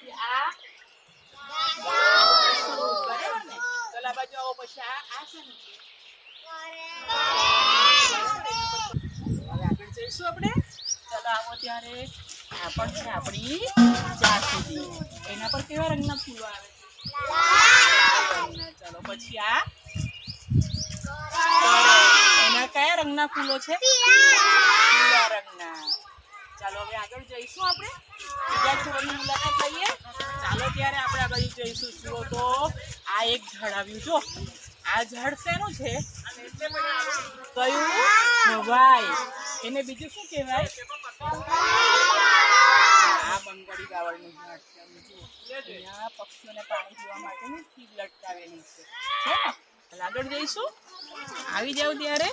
આ બરાબર ને આ બાજુ આવો પછી આ આ શું હવે આગળ જઈશું આપણે. ચલો આવો ત્યારે આ પણ છે આપણી એના પર કેવા રંગના ફૂલો આવે ચલો પછી આ એના કયા રંગના ફૂલો છે? પીળા રંગના. ચાલો હવે આગળ જઈશું આપણે. મુલાકાત લઈએ. ચાલો ત્યારે આપણે આ બાજુ જઈશું જુઓ તો. આ એક આવ્યું, જો. આ ઝાડ શેનું છે? કયું? ભવાઈ એને બીજું શું કહેવાય? આ બંગાળી બાવળનું ઝાડ પક્ષીઓને પાણી પીવા માટેની ફીડ લટકાવેલી છે. ચાલો આગળ જઈશું. આવી જાવ ત્યારે.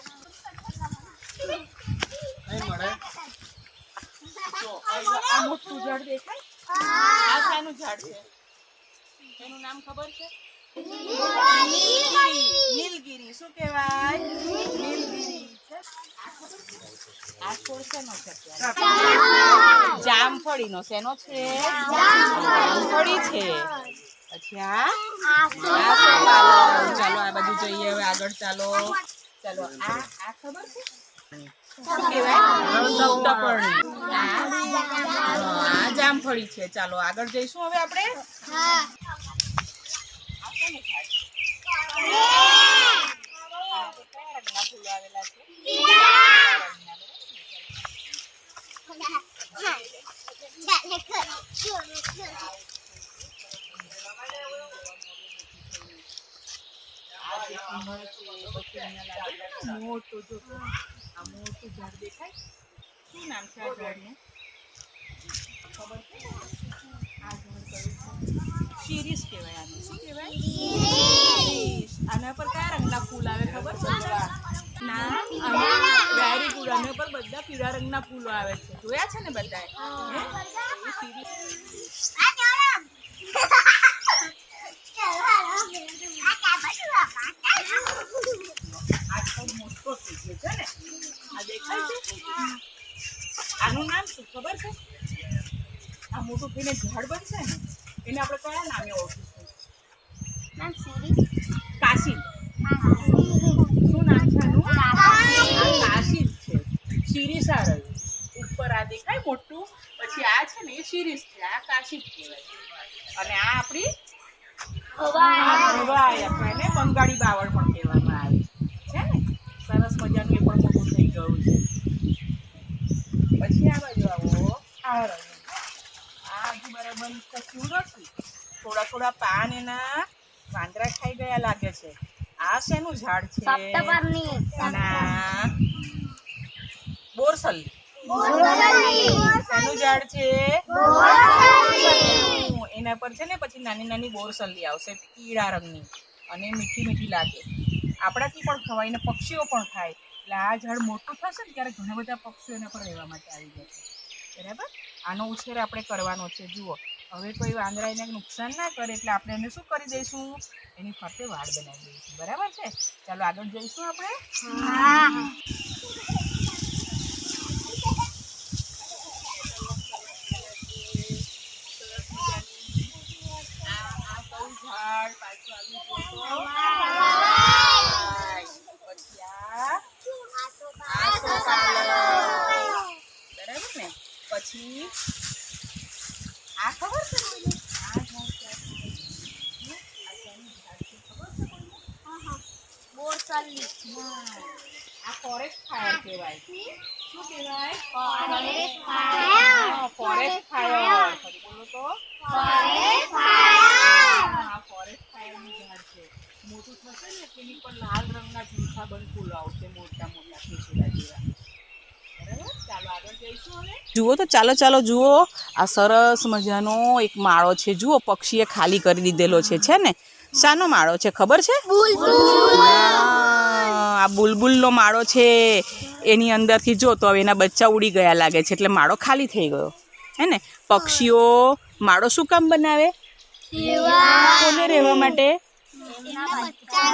જો આ આ મોટું ઝાડ દેખાય. આ શાનું ઝાડ છે. એનું નામ ખબર છે? નીલગીરી. શું કહેવાય? નીલગીરી આ છોડ શેનો છે જામફળીનો શેનો છે? જામફળી. છે. પછી આ? આ ચાલો આ બાજુ જઈએ હવે આગળ ચાલો. ચાલો આ આ ખબર છે? શું કહેવાય? સપ્તપર્ણી આ જામફળી છે. ચાલો આગળ જઈશું હવે આપણે. મોટું જો આ મોટું ઝાડ દેખાય? શું નામ છે આ ઝાડનું ખબર છે આ ઝાડ કયું છે શિરીષ કહેવાય આને. શું કહેવાય? આના પર કયા રંગના ફૂલ આવે ખબર છે? ના વેરી ગુડ આના પર બધા પીળા રંગના ફૂલો આવે છે. જોયા છે ને બધાએ? મોટો છે ને? આ દેખાય છે? આનું નામ શું ખબર છે? મોટું થઈને ઝાડ બનશે ને એને આપણે કયા નામે ઓળખીશું? કાશી શું નામ છે કાશી છે. શિરીષ આ રહ્યું ઉપર આ દેખાય મોટું પછી આ છે ને એ શિરીષ છે આ કાશી કહેવાય. અને આ આપણી બંગાળી બાવળ પણ કહેવામાં આવે છે. ને? સરસ મજાનું એ પણ મોટું થઈ ગયું છે. પછી આ બાજુ આવો. આ રહ્યું આ હજુ નથી થોડા થોડા પાન એના વાંદરા ખાઈ ગયા લાગે છે. આ શેનું ઝાડ છે? ના. બોરસલ્લી. શેનું ઝાડ છે? એના પર છે ને પછી નાની નાની બોરસલ્લી આવશે પીળા રંગની. અને મીઠી મીઠી લાગે. આપણાથી પણ ખવાય ને પક્ષીઓ પણ ખાય. એટલે આ ઝાડ મોટું થશે ને ત્યારે ઘણા બધા પક્ષીઓ એના પર રહેવા માટે આવી જશે બરાબર? આનો ઉછેર આપણે કરવાનો છે. જુઓ, હવે કોઈ વાંદરા એને નુકસાન ના કરે એટલે આપણે એને શું કરી દઈશું? એની ફરતે વાડ બનાવી દઈશું. બરાબર છે? ચાલો આગળ જઈશું આપણે આ આ કયું ઝાડ પાછું આવ્યું જુઓ તો. પછી આ આસો પાલક. બરાબર ને પછી આ ખબર છે કોઈને? આ ખબર છે આ ફોરેસ્ટ ફાયર કહેવાય. શું કહેવાય? હા, ફોરેસ્ટ ફાયર બોલો તો. હા ફોરેસ્ટ ફાયરની ઝાડ છે. મોટું થશે ને તેની પર લાલ રંગના ઝૂંખા બંધ ફૂલો આવશે મોટા મોટા કેસુડા જેવા બરાબર ચાલો આગળ જઈશું હવે જુઓ તો ચાલો ચાલો જુઓ. આ સરસ મજાનો એક માળો છે. જુઓ, પક્ષીએ ખાલી કરી દીધેલો છે છે ને? શાનો માળો છે, ખબર છે? આ બુલબુલનો માળો છે. એની અંદરથી જો તો હવે એના બચ્ચા ઉડી ગયા લાગે છે, એટલે માળો ખાલી થઈ ગયો. હે ને? પક્ષીઓ, માળો શું કામ બનાવે? કોને રહેવા માટે?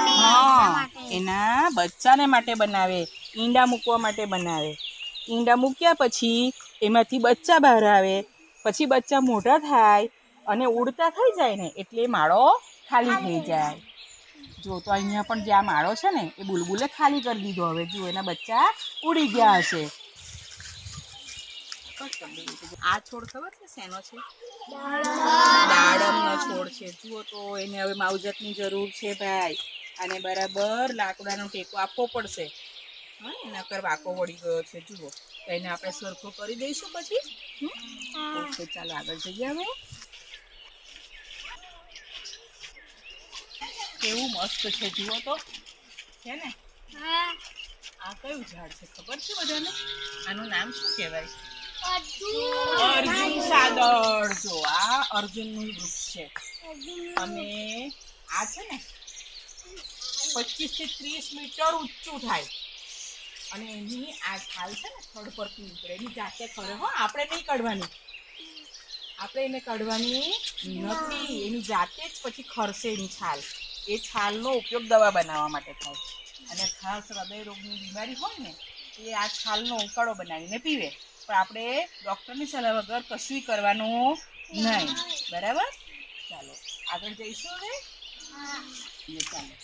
હા, એના બચ્ચાને માટે બનાવે. ઈંડા મૂકવા માટે બનાવે. ઈંડા મૂક્યા પછી એમાંથી બચ્ચા બહાર આવે. પછી બચ્ચા મોટા થાય અને ઉડતા થઈ જાય ને એટલે માળો ખાલી થઈ જાય. જો તો અહીંયા પણ જે આ માળો છે ને એ બુલબુલે ખાલી કરી દીધો. હવે જો એના બચ્ચા ઉડી ગયા હશે. આ છોડ ખબર છે શેનો છે? દાડમનો છોડ છે. જુઓ તો એને હવે માવજતની જરૂર છે ભાઈ. અને બરાબર લાકડાનો ટેકો આપવો પડશે. હા વાકો વળી ગયો છે જુઓ. એને આપણે સરખો કરી દઈશું પછી. ઓકે ચાલો આગળ જઈએ હવે. કેવું મસ્ત છે જુઓ તો. છે ને? આ કયું ઝાડ છે ખબર છે બધાને? આનું નામ શું કહેવાય? અર્જુન. સાદળ જો આ અર્જુનનું વૃક્ષ છે. અને આ છે ને પચીસથી ત્રીસ મીટર ઊંચું થાય. અને એની આ છાલ છે ને થડ પરથી નીકળે. એની જાતે ખરે હો આપણે નહીં કાઢવાની આપણે એને કાઢવાની નથી. એની જાતે જ પછી ખરશે એની છાલ. એ છાલનો ઉપયોગ દવા બનાવવા માટે થાય અને ખાસ હૃદય રોગની બીમારી હોય ને એ આ છાલનો ઉકાળો બનાવીને પીવે. પણ આપણે ડૉક્ટરની સલાહ વગર કશું કરવાનું નહીં. બરાબર? ચાલો. આગળ જઈશું હવે? ને ચાલો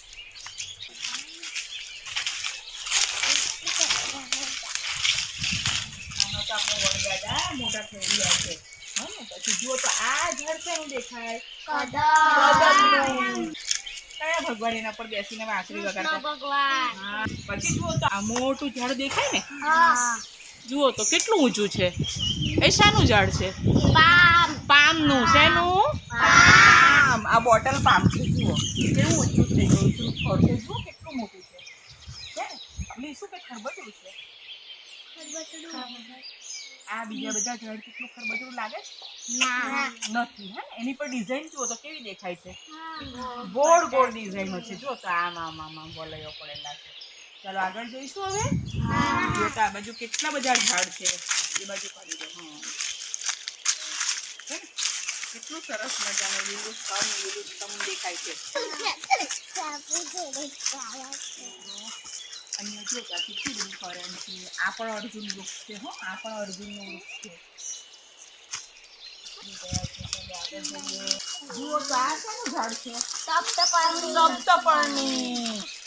આમાં તો આપણે મોટા થઈ ગયા છે. ને પછી જુઓ તો આ ઝાડ કેવું દેખાય. કયા ભગવાન એના પર બેસીને વાંસળી વગાડતા? પછી જુઓ તો આ મોટું ઝાડ દેખાય ને? જુઓ તો કેટલું ઊંચું છે. એ શાનું ઝાડ છે? પામનું. શેનું? પામ. આ બોટલ પામ છે જુઓ. કેવું ઊંચું થઈ ગયું છે. જુઓ કેટલું મોટું છે. શું કે ખરબચડું છે? આ બીજા બધા ઝાડ કેટલું ખરબચડું લાગે? છે નથી હે? એની પર ડિઝાઇન જુઓ તો કેવી દેખાય છે? ગોળ ગોળ ડિઝાઇન છે. જો તો આમ આમ આમ આમ વલયો પડેલા છે. ચાલો આગળ જોઈશું હવે? જોતા તો આ બાજુ કેટલા બધા ઝાડ છે. એ બાજુ કાઢી દો હા. કેટલું સરસ મજાનું લીલું છમ લીલું છમ દેખાય છે. અહીંયા જો તો આ કેટલી બધી છે આ પણ અર્જુન વૃક્ષ છે હો આ પણ અર્જુનનું વૃક્ષ છે.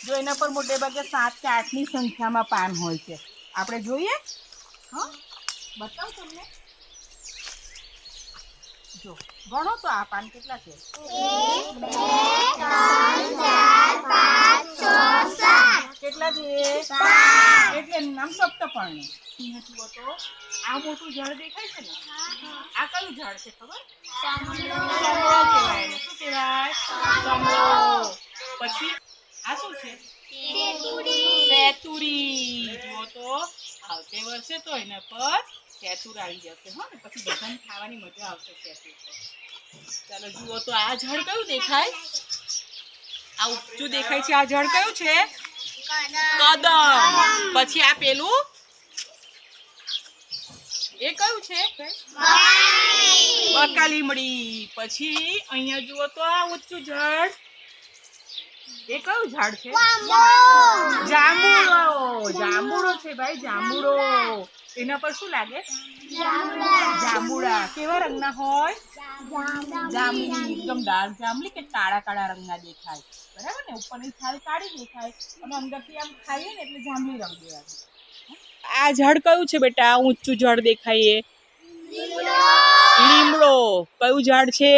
જો એના પર મોટે ભાગે સાત કે આઠની સંખ્યામાં પાન હોય છે. આપણે જોઈએ? હા બતાવ તમને. જો ગણો તો આ પાન કેટલા છે? કેટલા છે? એટલે એનું નામ સપ્તપર્ણી અહીંયા તો આ મોટું ઝાડ દેખાય છે ને? આ કયું ઝાડ છે ખબર? કહેવાય? શું કહેવાય? પછી આ શું છે? સેતુરી જુઓ તો આવતે વર્ષે તો એના પર સેતુર આવી જશે હો ને? પછી બધાને ખાવાની મજા આવશે સેતુર ચાલો જુઓ તો આ ઝાડ કયું દેખાય? આ ઊંચું દેખાય છે. આ ઝાડ કયું છે? કદમ. પછી આ પેલું? એ કયું છે બકાલીમડી પછી અહીંયા જુઓ તો આ ઊંચું ઝાડ. એ કયું ઝાડ છે? જાંબુડો. જાંબુડો છે ભાઈ જાંબુડો. એના પર શું લાગે? જાંબુડા. કેવા રંગના હોય? જાંબલી એકદમ જાંબલી કે કાળા કાળા રંગના દેખાય. બરાબર ને? ઉપરની છાલ કાળી દેખાય. અને અંદરથી આમ ખાઈએ ને એટલે જાંબલી રંગ દેવાય આ ઝાડ કયું છે બેટા? ઊંચું ઝાડ દેખાય લીમડો. કયું ઝાડ છે?